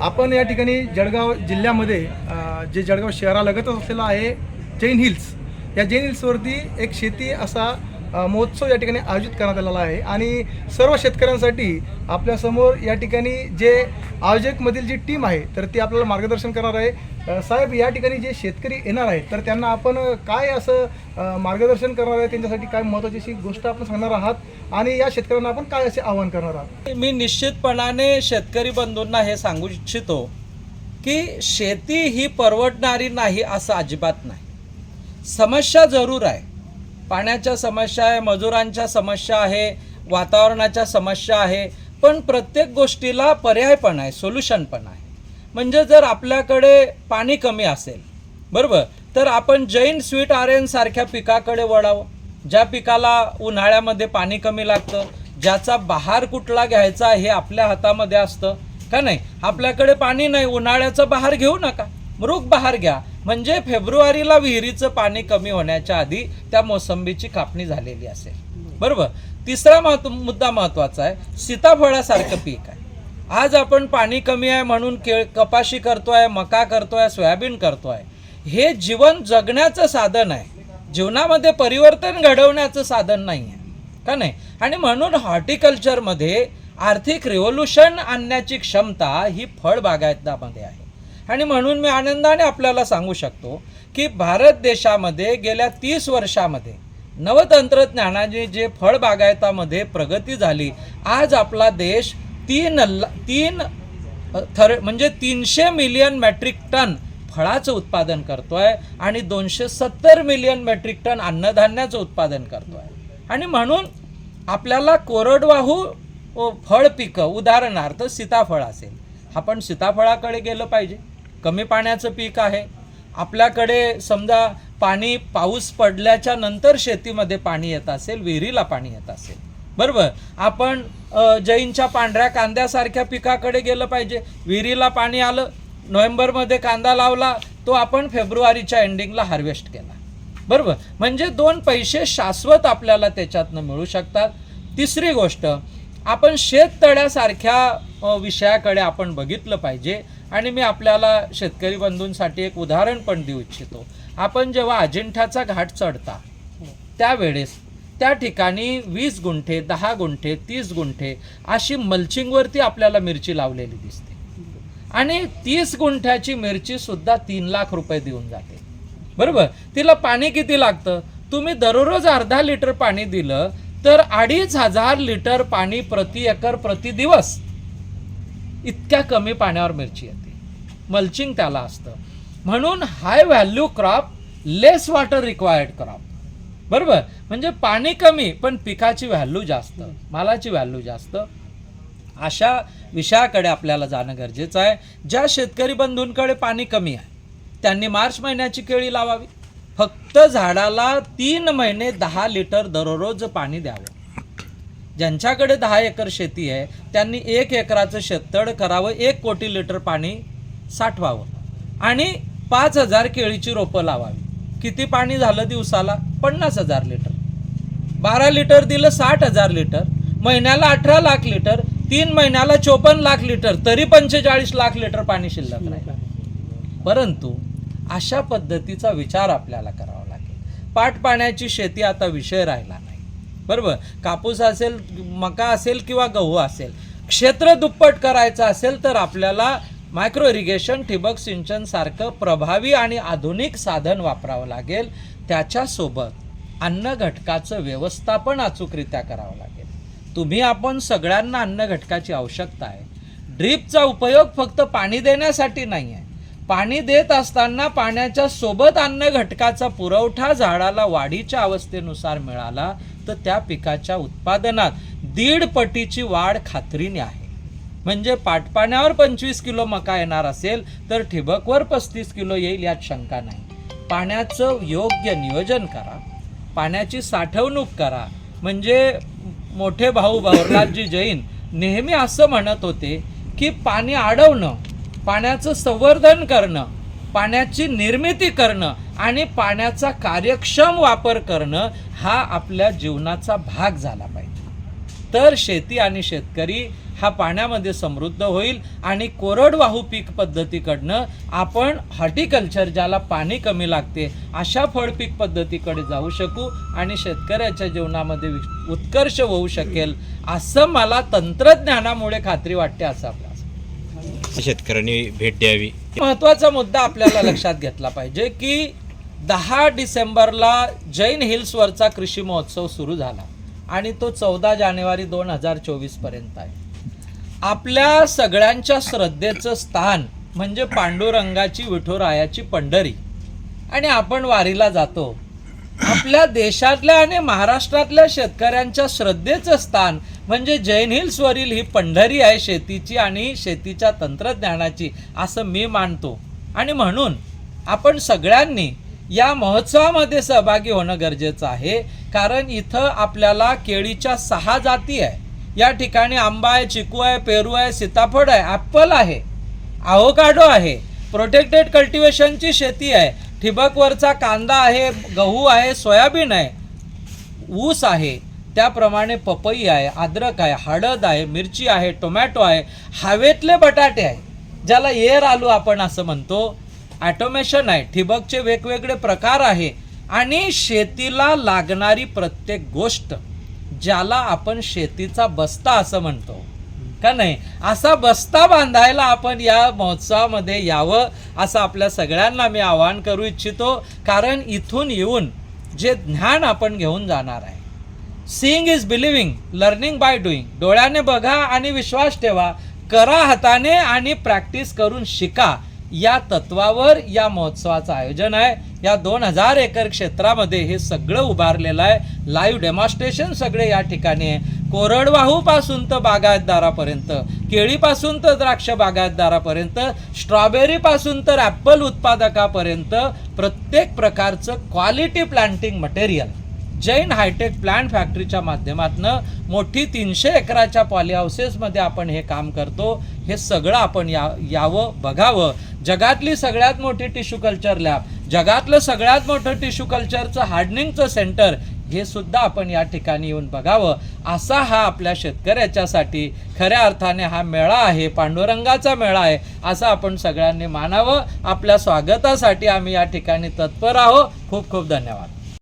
आपण या ठिकाणी जळगाव जिल्ह्यामध्ये जे जळगाव शहरालगतच असलेलं आहे जैन हिल्स या जैन हिल्सवरती एक शेती असा महोत्सव या ठिकाणी आयोजित करण्यात आलेला आहे. आणि सर्व शेतकऱ्यांसाठी आपल्यासमोर या ठिकाणी जे आयोजकमधील जी टीम आहे तर ती आपल्याला मार्गदर्शन करणार आहे. साहेब या ठिकाणी जे शेतकरी येणार आहेत तर त्यांना आपण काय असं मार्गदर्शन करणार आहे? त्यांच्यासाठी काय महत्त्वाची अशी गोष्ट आपण सांगणार आहात? आणि या शेतकऱ्यांना आपण काय असे आवाहन करणार आहात? मी निश्चितपणाने शेतकरी बंधूंना हे सांगू इच्छितो की शेती ही परवडणारी नाही असं अजिबात नाही. समस्या जरूर आहे. पाण्याच्या समस्या आहे मजुरांच्या समस्या आहे वातावरणाच्या समस्या आहे पण प्रत्येक गोष्टीला पर्याय पण आहे सोल्युशन पण आहे. म्हणजे जर आपल्याकडे पाणी कमी असेल बरोबर? तर आपण जैन स्वीट आर्यन सारख्या पिकाकडे वळावं. ज्या पिकाला उन्हाळ्यामध्ये पाणी कमी लागतं ज्याचा बहार कुठला घ्यायचा हे आपल्या हातामध्ये असतं का नाही? आपल्याकडे पाणी नाही उन्हाळ्याचा बहार घेऊ नका. मृग बहार घ्या. म्हणजे फेब्रुवारीला विहिरीचं पाणी कमी होण्याच्या आधी त्या मोसंबीची कापणी झालेली असेल. बरोबर? तिसरा महत्त्व मुद्दा महत्त्वाचा आहे. सीताफळासारखं पीक आहे. आज आपण पाणी कमी आहे म्हणून केळ कपाशी करतोय मका करतोय सोयाबीन करतोय. हे जीवन जगण्याचं साधन आहे. जीवनामध्ये परिवर्तन घडवण्याचं साधन नाही आहे का नाही? आणि म्हणून हॉर्टिकल्चरमध्ये आर्थिक रिव्होल्युशन आणण्याची क्षमता ही फळबागायतामध्ये आहे. आणि म्हणून मी आनंदाने आपल्याला सांगू शकतो की भारत देशामध्ये गेल्या तीस वर्षामध्ये नवतंत्रज्ञानाने जे फळबागायतामध्ये प्रगती झाली आज आपला देश तीन तीन थर म्हणजे तीनशे मिलियन मेट्रिक टन फळाचं उत्पादन करतो आहे आणि दोनशे सत्तर मिलियन मेट्रिक टन अन्नधान्याचं उत्पादन करतो आहे आणि म्हणून आपल्याला कोरडवाहू फळ पिकं उदाहरणार्थ सीताफळ असेल आपण सीताफळाकडे गेलं पाहिजे. कमी पाण्याचं पीक आहे. आपल्याकडे समजा पाणी पाऊस पडल्याच्या नंतर शेतीमध्ये पाणी येत असेल विहिरीला पाणी येत असेल. बरोबर? आपण जैनच्या पांढऱ्या कांद्यासारख्या पिकाकडे गेलं पाहिजे. विहिरीला पाणी आलं नोव्हेंबरमध्ये कांदा लावला तो आपण फेब्रुवारीच्या एंडिंगला हार्वेस्ट केला. बरोबर? म्हणजे दोन पैसे शाश्वत आपल्याला त्याच्यातनं मिळू शकतात. तिसरी गोष्ट आपण शेततळ्यासारख्या विषयाकडे आपण बघितलं पाहिजे. आणि मी आपल्याला शेतकरी बंधूंसाठी एक उदाहरण पण देऊ इच्छितो. आपण जेव्हा अजिंठ्याचा घाट चढता त्यावेळेस त्या ठिकाणी वीस गुंठे दहा गुंठे तीस गुंठे अशी मल्चिंगवरती आपल्याला मिरची लावलेली दिसते. आणि तीस गुंठ्याची मिरची सुद्धा तीन लाख रुपये देऊन जाते. बरोबर? तिला पाणी किती लागतं? तुम्ही दररोज अर्धा लिटर पाणी दिलं तर अडीच हजार लिटर पाणी प्रति एकर प्रति दिवस इतक्या कमी पाण्यावर मिरची येते. मल्चिंग त्याला असतं. म्हणून high value crop less water required crop बरोबर? म्हणजे पाणी कमी पण पिकाची व्हॅल्यू जास्त मालाची व्हॅल्यू जास्त. अशा विषयाकडे आपल्याला जाणं गरजेचं आहे. ज्या शेतकरी बंधूंकडे पाणी कमी आहे त्यांनी मार्च महिन्याची केळी लावावी. फक्त झाडाला तीन महिने दहा लिटर दररोज पाणी द्यावं. ज्यांच्याकडे दहा एकर शेती आहे त्यांनी एक एकराचं शेततळ करावं एक कोटी लिटर पाणी साठवावं. आणि पाच हजार केळीची रोपं लावावी. किती पाणी झालं दिवसाला? पन्नास हजार लिटर. बारा लिटर दिलं साठ हजार लिटर. महिन्याला अठरा लाख लिटर. तीन महिन्याला चोपन्न लाख लिटर. तरी पंचेचाळीस लाख लिटर पाणी शिल्लक नाही परंतु अशा पद्धतीचा विचार आपल्याला करावा लागेल. पाटपाण्याची शेती आता विषय राहिला नाही. बरोबर? कापूस असेल मका असेल किंवा गहू असेल क्षेत्र दुप्पट करायचं असेल तर आपल्याला मायक्रो इरिगेशन ठिबक सिंचन सारखं प्रभावी आणि आधुनिक साधन वापरावं लागेल. त्याच्यासोबत अन्न घटकाचं व्यवस्थापन अचूकरित्या करावं लागेल. तुम्ही आपण सगळ्यांना अन्न घटकाची आवश्यकता आहे. ड्रीपचा उपयोग फक्त पाणी देण्यासाठी नाही आहे पाणी देत असताना पाण्याच्या सोबत अन्न घटकाचा पुरवठा झाडाला वाढीच्या अवस्थेनुसार मिळाला तर त्या पिकाच्या उत्पादनात दीड पटीची वाढ खात्रीने आहे. म्हणजे पाटपाण्यावर पंचवीस किलो मका येणार असेल तर ठिबकवर पस्तीस किलो येईल यात शंका नाही. पाण्याचं योग्य नियोजन करा. पाण्याची साठवणूक करा. म्हणजे मोठे भाऊ भाऊराजी जैन नेहमी असं म्हणत होते की पाणी अडवणं पाण्याचं संवर्धन करणं पाण्याची निर्मिती करणं आणि पाण्याचा कार्यक्षम वापर करणं हा आपल्या जीवनाचा भाग झाला पाहिजे. तर शेती आणि शेतकरी हा पाण्यामध्ये समृद्ध होईल आणि कोरडवाहू पीक पद्धतीकडनं आपण हॉर्टिकल्चर ज्याला पाणी कमी लागते अशा फळपीक पद्धतीकडे जाऊ शकू आणि शेतकऱ्याच्या जीवनामध्ये उत्कर्ष होऊ शकेल असं मला तंत्रज्ञानामुळे खात्री वाटते असं आपल्याला शेतकऱ्यांनी भेट द्यावी. महत्त्वाचा मुद्दा आपल्याला लक्षात घेतला पाहिजे की दहा डिसेंबरला जैन हिल्सवरचा कृषी महोत्सव सुरू झाला. आणि तो चौदा जानेवारी दोन हजार चोवीसपर्यंत आहे. आपल्या सगळ्यांच्या श्रद्धेचं स्थान म्हणजे पांडुरंगाची विठुरायाची पंढरी. आणि आपण वारीला जातो. आपल्या देशातल्या आणि महाराष्ट्रातल्या शेतकऱ्यांच्या श्रद्धेचं स्थान म्हणजे जैन हिल्सवरील ही पंढरी आहे शेतीची आणि शेतीच्या तंत्रज्ञानाची असं मी मानतो. आणि म्हणून आपण सगळ्यांनी या महोत्सवामध्ये सहभागी होणं गरजेचं आहे. कारण इथं आपल्याला केळीच्या सहा जाती आहे. या ठिकाणी आंबा आहे चिकू आहे पेरू आहे सीताफळ आहे ॲपल आहे आवोकाडो आहे प्रोटेक्टेड कल्टिवेशनची शेती आहे ठिबकवरचा कांदा आहे गहू आहे सोयाबीन आहे ऊस आहे त्याप्रमाणे पपई आहे अद्रक आहे हळद आहे मिरची आहे टोमॅटो आहे हवेतले बटाटे आहे ज्याला एअर आलू आपण असं म्हणतो. ॲटोमेशन आहे ठिबकचे वेगवेगळे प्रकार आहे आणि शेतीला लागणारी प्रत्येक गोष्ट ज्याला आपण शेतीचा बस्ता असं म्हणतो. का नाही? असा बस्ता बांधायला आपण या महोत्सवामध्ये यावं असं आपल्या सगळ्यांना मी आवाहन करू इच्छितो. कारण इथून येऊन जे ज्ञान आपण घेऊन जाणार आहे. Seeing is believing learning by doing डोळ्याने बघा आणि विश्वास ठेवा. करा हाताने आणि प्रॅक्टिस करून शिका. या तत्वावर या महोत्सवाचं आयोजन आहे. या दोन हजार एकर क्षेत्रामध्ये हे सगळं उभारलेलं आहे. लाईव्ह डेमॉन्स्ट्रेशन सगळे या ठिकाणी आहे. कोरडवाहूपासून तर बागायतदारापर्यंत केळीपासून तर द्राक्ष बागायतदारापर्यंत स्ट्रॉबेरीपासून तर ॲपल उत्पादकापर्यंत प्रत्येक प्रकारचं quality planting material Jain hi tech plant फॅक्टरीच्या माध्यमातून मोठी तीनशे एकराच्या पॉली हाऊसेसमध्ये आपण हे काम करतो. हे सगळं आपण या यावं बघावं. जगातली सगळ्यात मोठी टिश्यू कल्चर लॅब जगातलं सगळ्यात मोठं टिश्यू कल्चरचं हार्डनिंगचं सेंटर हे सुद्धा आपण या ठिकाणी येऊन बघावं. असा हा आपल्या शेतकऱ्याच्यासाठी खऱ्या अर्थाने हा मेळा आहे पांडुरंगाचा मेळा आहे असं आपण सगळ्यांनी मानावं. आपल्या स्वागतासाठी आम्ही या ठिकाणी तत्पर आहोत. खूप खूप धन्यवाद.